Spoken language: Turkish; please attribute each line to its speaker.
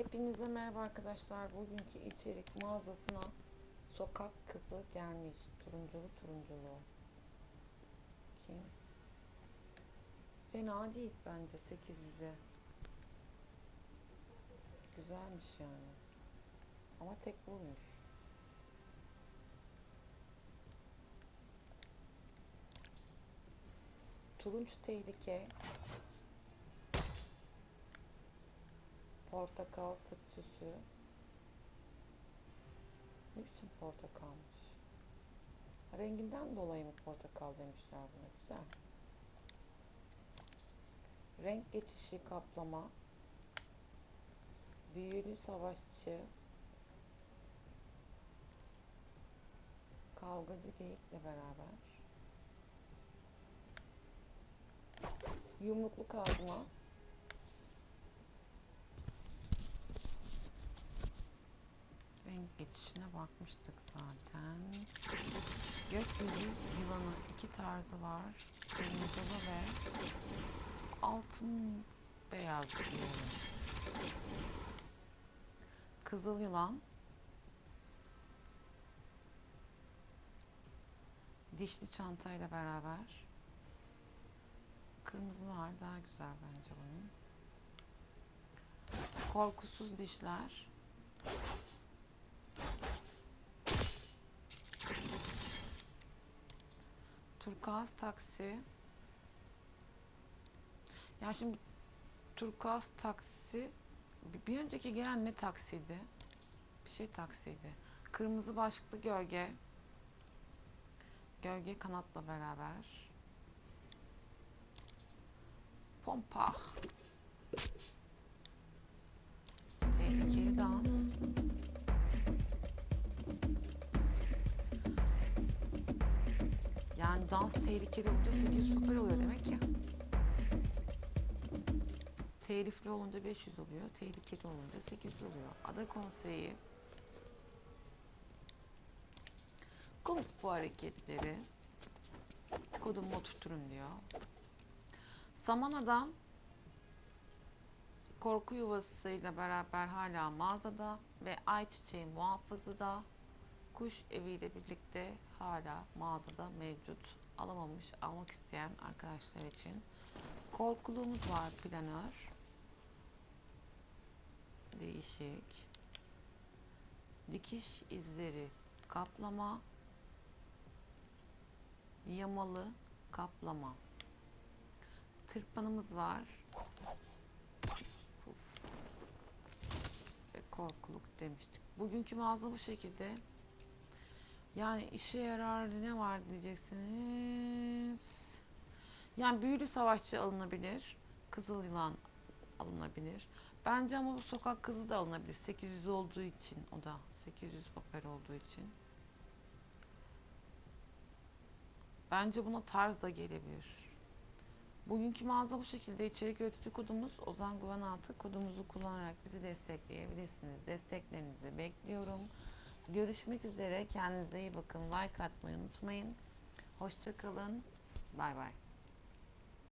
Speaker 1: Hepinize merhaba arkadaşlar. Bugünkü içerik mağazasına sokak kızı gelmiş. Turunculu turunculu. Kim? Fena değil bence 800'e. Güzelmiş yani. Ama tek bulmuş. Turunç tehlike. Portakal sırt süsü. Ne biçim portakalmış. Renginden dolayı mı portakal demişler buna. Güzel. Renk geçişi kaplama. Büyülü savaşçı. Kavgacı geyikle beraber. Yumruklu kazma. Renk geçişine bakmıştık zaten. Gökyüzü yılanı iki tarzı var. Kırmızılı ve altın beyaz diyelim. Kızıl yılan. Dişli çantayla beraber. Kırmızı var daha güzel bence bunun. Korkusuz dişler. Turkuaz taksi. Ya şimdi turkuaz taksi bir önceki gelen ne taksiydi? Bir şey taksiydi. Kırmızı başlıklı gölge. Gölge kanatla beraber. Pompa. Tehlikeli dans. Yani dans tehlikeli olunca 800 papel oluyor demek ya. Telifli olunca 500 oluyor. Tehlikeli olunca 800 oluyor. Ada konseyi. Kung fu hareketleri. Kodumu oturturun diyor. Saman Adam korku yuvasıyla beraber hala mağazada ve ayçiçeği muhafızı kuş eviyle birlikte hala mağazada mevcut. Alamamış, almak isteyen arkadaşlar için. Korkuluğumuz var planör. Değişik. Dikiş izleri kaplama. Yamalı kaplama. Tırpanımız var. Puf. Ve korkuluk demiştik. Bugünkü mağaza bu şekilde. Yani işe yarar ne var diyeceksiniz. Yani büyülü savaşçı alınabilir. Kızıl yılan alınabilir. Bence ama bu sokak kızı da alınabilir. 800 olduğu için o da 800 papel olduğu için. Bence buna tarz da gelebilir. Bugünkü mağaza bu şekilde. İçerik üretici kodumuz Ozan Güven Altı. Kodumuzu kullanarak bizi destekleyebilirsiniz. Desteklerinizi bekliyorum. Görüşmek üzere. Kendinize iyi bakın. Like atmayı unutmayın. Hoşçakalın. Bay bay.